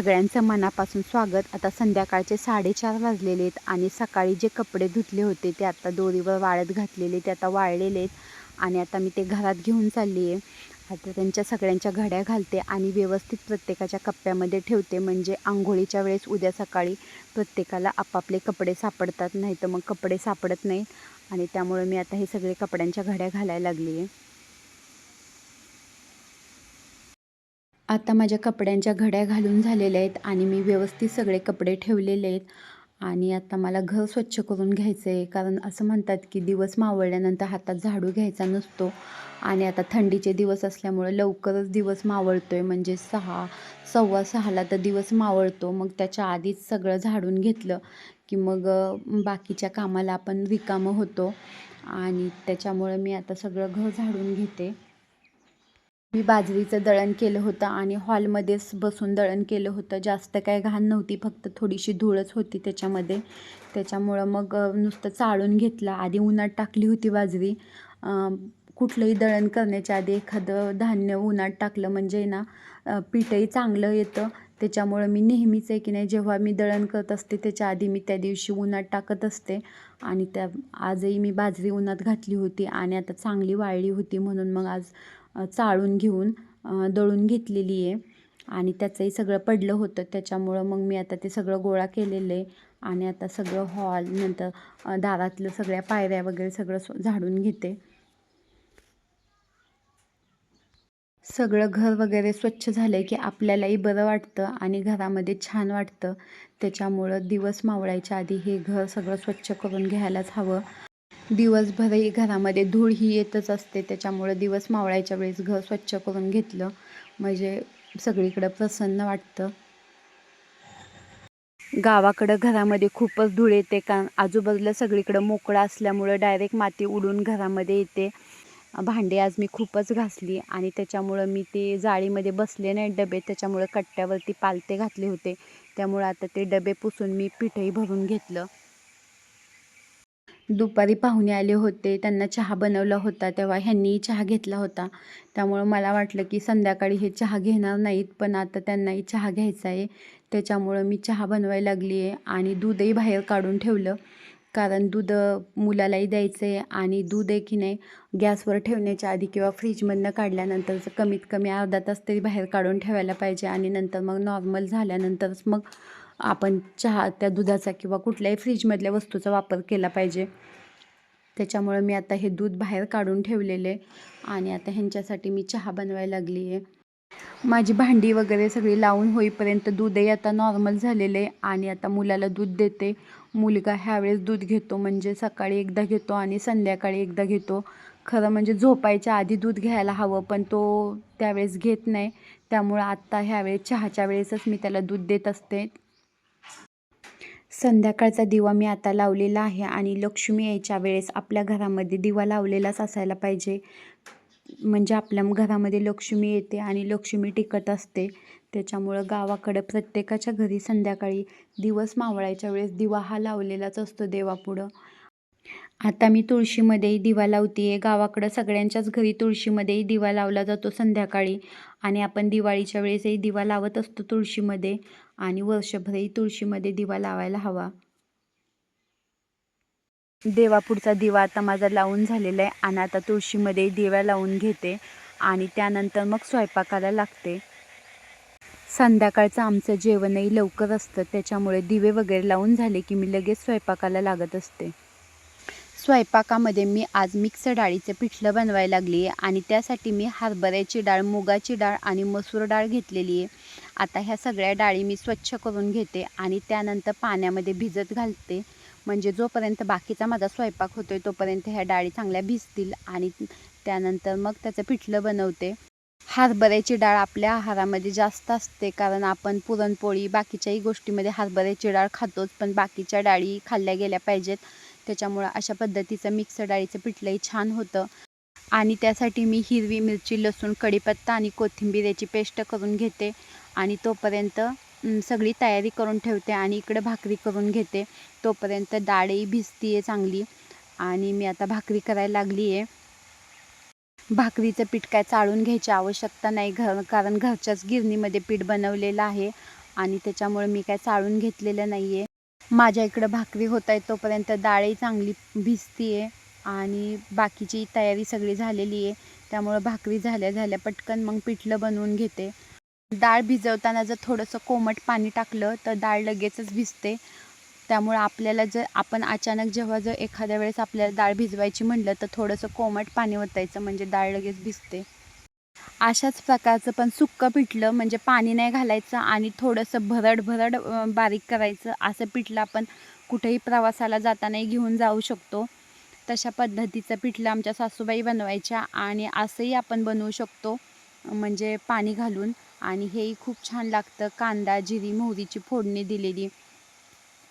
सगळ्यांचं मनापासून स्वागत. आता संध्याकाळचे साडेचार वाजलेले आहेत आणि सकाळी जे कपडे धुतले होते ते आता दोरीवर वाळत घातलेले ते आता वाळलेले आहेत आणि आता मी ते घरात घेऊन चालली आहे. आता त्यांच्या सगळ्यांच्या घड्या घालते आणि व्यवस्थित प्रत्येकाच्या कप्प्यामध्ये ठेवते. म्हणजे आंघोळीच्या वेळेस उद्या सकाळी प्रत्येकाला आपापले कपडे सापडतात नाही तर मग कपडे सापडत नाहीत आणि त्यामुळे मी आता हे सगळे कपड्यांच्या घड्या घालायला लागली आहे. आता माझ्या कपड्यांच्या घड्या घालून झालेल्या आहेत आणि मी व्यवस्थित सगळे कपडे ठेवलेले आहेत. आणि आता मला घर स्वच्छ करून घ्यायचं आहे कारण असं म्हणतात की दिवस मावळल्यानंतर हातात झाडू घ्यायचा नसतो. आणि आता थंडीचे दिवस असल्यामुळं लवकरच दिवस मावळतो आहे म्हणजे सहा सव्वा सहाला तर दिवस मावळतो. मग त्याच्या आधीच सगळं झाडून घेतलं की मग बाकीच्या कामाला आपण रिकामं होतो. आणि त्याच्यामुळं मी आता सगळं घर झाडून घेते. मी बाजरीचं दळण केलं होतं आणि हॉलमध्येच बसून दळण केलं होतं. जास्त काय घाण नव्हती फक्त थोडीशी धूळच होती त्याच्यामध्ये. त्याच्यामुळं मग नुसतं चाळून घेतलं. आधी उन्हात टाकली होती बाजरी. कुठलंही दळण करण्याच्या आधी एखादं धान्य उन्हात टाकलं म्हणजे ना पीठही चांगलं येतं. त्याच्यामुळं मी नेहमीच आहे की नाही जेव्हा मी दळण करत असते त्याच्या आधी मी त्या दिवशी उन्हात टाकत असते. आणि त्या आजही मी बाजरी उन्हात घातली होती आणि आता चांगली वाळली होती म्हणून मग आज चाळून घेऊन दळून घेतलेली आहे. आणि त्याचंही सगळं पडलं होतं. त्याच्यामुळं मग मी आता ते सगळं गोळा केलेलं आहे. आणि आता सगळं हॉल नंतर दारातलं सगळ्या पायऱ्या वगैरे सगळं झाडून घेते. सगळं घर वगैरे स्वच्छ झालं की आपल्यालाही बरं वाटतं आणि घरामध्ये छान वाटतं. त्याच्यामुळं दिवस मावळायच्या आधी हे घर सगळं स्वच्छ करून घ्यायलाच हवं. दिवसभरही घरामध्ये धूळ ही येतच असते. त्याच्यामुळं दिवस मावळायच्या वेळेस घर स्वच्छ करून घेतलं. म्हणजे सगळीकडं प्रसन्न वाटतं. गावाकडं घरामध्ये खूपच धूळ येते. कारण आजूबाजूला सगळीकडं मोकळं असल्यामुळं डायरेक्ट माती उडून घरामध्ये येते. भांडे आज मी खूपच घासली आणि त्याच्यामुळं मी ते जाळीमध्ये बसले नाही डबे. त्याच्यामुळं कट्ट्यावरती पालते घातले होते. त्यामुळं आता ते डबे पुसून मी पिठही भरून घेतलं. दुपारी पाहुणे आले होते. त्यांना चहा बनवला होता. तेव्हा ह्यांनीही चहा घेतला होता. त्यामुळं मला वाटलं की संध्याकाळी हे चहा घेणार नाहीत पण आता त्यांनाही चहा घ्यायचा आहे. त्याच्यामुळं मी चहा बनवायला लागली आहे आणि दूधही बाहेर काढून ठेवलं. कारण दूध मुलालाही द्यायचं आहे आणि दूध आहे की नाही गॅसवर ठेवण्याच्या आधी किंवा फ्रीजमधनं काढल्यानंतरचं कमीत कमी अर्धा तास तरी बाहेर काढून ठेवायला पाहिजे आणि नंतर मग नॉर्मल झाल्यानंतरच मग आपण चहा त्या दुधाचा किंवा कुठल्याही फ्रीजमधल्या वस्तूचा वापर केला पाहिजे. त्याच्यामुळं मी आता हे दूध बाहेर काढून ठेवलेले आहे आणि आता ह्यांच्यासाठी मी चहा बनवायला लागली आहे. माझी भांडी वगैरे सगळी लावून होईपर्यंत दूधही आता नॉर्मल झालेलं आहे आणि आता मुलाला दूध देते. मुलगा ह्यावेळेस दूध घेतो म्हणजे सकाळी एकदा घेतो आणि संध्याकाळी एकदा घेतो. खरं म्हणजे झोपायच्या आधी दूध घ्यायला हवं पण तो त्यावेळेस घेत नाही. त्यामुळं आत्ता ह्यावेळेस चहाच्या वेळेसच मी त्याला दूध देत असते. संध्याकाळचा दिवा मी आता लावलेला आहे आणि लक्ष्मी यायच्या वेळेस आपल्या घरामध्ये दिवा लावलेलाच असायला पाहिजे. म्हणजे आपल्या घरामध्ये लक्ष्मी येते आणि लक्ष्मी टिकत असते. त्याच्यामुळं गावाकडं प्रत्येकाच्या घरी संध्याकाळी दिवस मावळायच्या वेळेस दिवा हा लावलेलाच असतो देवापुढं. आता मी तुळशीमध्येही दिवा लावते आहे गावाकडं सगळ्यांच्याच घरी तुळशीमध्येही दिवा लावला जातो संध्याकाळी. आणि आपण दिवाळीच्या वेळेसही दिवा लावत असतो तुळशीमध्ये. आणि वर्षभरही तुळशीमध्ये दिवा लावायला हवा. देवापुढचा दिवा आता माझा लावून झालेला आहे. आणि आता तुळशीमध्ये दिवा लावून घेते. आणि त्यानंतर मग स्वयंपाकाला लागते. संध्याकाळचं आमचं जेवणही लवकर असतं. त्याच्यामुळे दिवे वगैरे लावून झाले की मी लगेच स्वयंपाकाला लागत असते. स्वयंपाकामध्ये मी आज मिक्स डाळीचं पिठलं बनवायला लागली आहे आणि त्यासाठी मी हरभऱ्याची डाळ मुगाची डाळ आणि मसूर डाळ घेतलेली आहे. आता ह्या सगळ्या डाळी मी स्वच्छ करून घेते आणि त्यानंतर पाण्यामध्ये भिजत घालते. म्हणजे जोपर्यंत बाकीचा माझा स्वयंपाक होतो आहे तोपर्यंत ह्या डाळी चांगल्या भिजतील आणि त्यानंतर मग त्याचं पिठलं बनवते. हरभऱ्याची डाळ आपल्या आहारामध्ये जास्त असते कारण आपण पुरणपोळी बाकीच्याही गोष्टीमध्ये हरभऱ्याची डाळ खातोच पण बाकीच्या डाळी खाल्ल्या गेल्या पाहिजेत. त्याच्यामुळं अशा पद्धतीचं मिक्स डाळीचं पिठलंही छान होतं. आणि त्यासाठी मी हिरवी मिरची लसूण कढीपत्ता आणि कोथिंबीर याची पेस्ट करून घेते. आणि तोपर्यंत सगळी तयारी करून ठेवते आणि इकडे भाकरी करून घेते. तोपर्यंत डाळही भिजती आहे चांगली. आणि मी आता भाकरी करायला लागली आहे भाकरीचं पीठ काय चाळून घ्यायची आवश्यकता नाही. घर कारण घरच्याच गिरणीमध्ये पीठ बनवलेलं आहे. आणि त्याच्यामुळे मी काय चाळून घेतलेलं नाही आहे माझ्या इकडं भाकरी होत आहे तोपर्यंत डाळही चांगली भिजती आहे आणि बाकीची तयारी सगळी झालेली आहे. त्यामुळं भाकरी झाल्या झाल्या पटकन मग पिठलं बनवून घेते. डाळ भिजवताना जर थोडंसं कोमट पाणी टाकलं तर डाळ लगेचच भिजते. त्यामुळं आपल्याला जर आपण अचानक जेव्हा जर एखाद्या वेळेस आपल्याला डाळ भिजवायची म्हटलं तर थोडंसं कोमट पाणी ओतायचं म्हणजे डाळ लगेच भिजते. अशाच प्रकारचं पण सुक्कं पिठलं म्हणजे पाणी नाही घालायचं आणि थोडंसं भरड भरड बारीक करायचं असं पिठलं आपण कुठेही प्रवासाला जातानाही घेऊन जाऊ शकतो. तशा पद्धतीचं पिठलं आमच्या सासूबाई बनवायच्या आणि असंही आपण बनवू शकतो म्हणजे पाणी घालून. आणि हेही खूप छान लागतं कांदा जिरी मोहरीची फोडणी दिलेली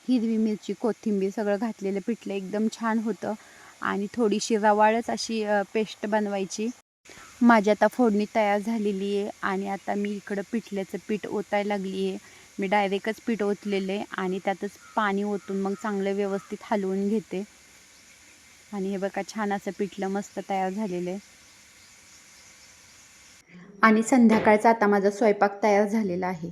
हिरवी मिरची कोथिंबीर सगळं घातलेलं पिठलं एकदम छान होतं. आणि थोडीशी रवाळच अशी पेस्ट बनवायची. माझी आता फोडणी तयार झालेली आहे आणि आता मी इकडं पिठल्याचं पीठ ओतायला लागली आहे. मी डायरेक्टच पीठ ओतलेलं आहे आणि त्यातच पाणी ओतून मग चांगलं व्यवस्थित हलवून घेते. आणि हे बघा छान असं पिठलं मस्त तयार झालेलं आहे. आणि संध्याकाळचा आता माझा स्वयंपाक तयार झालेला आहे.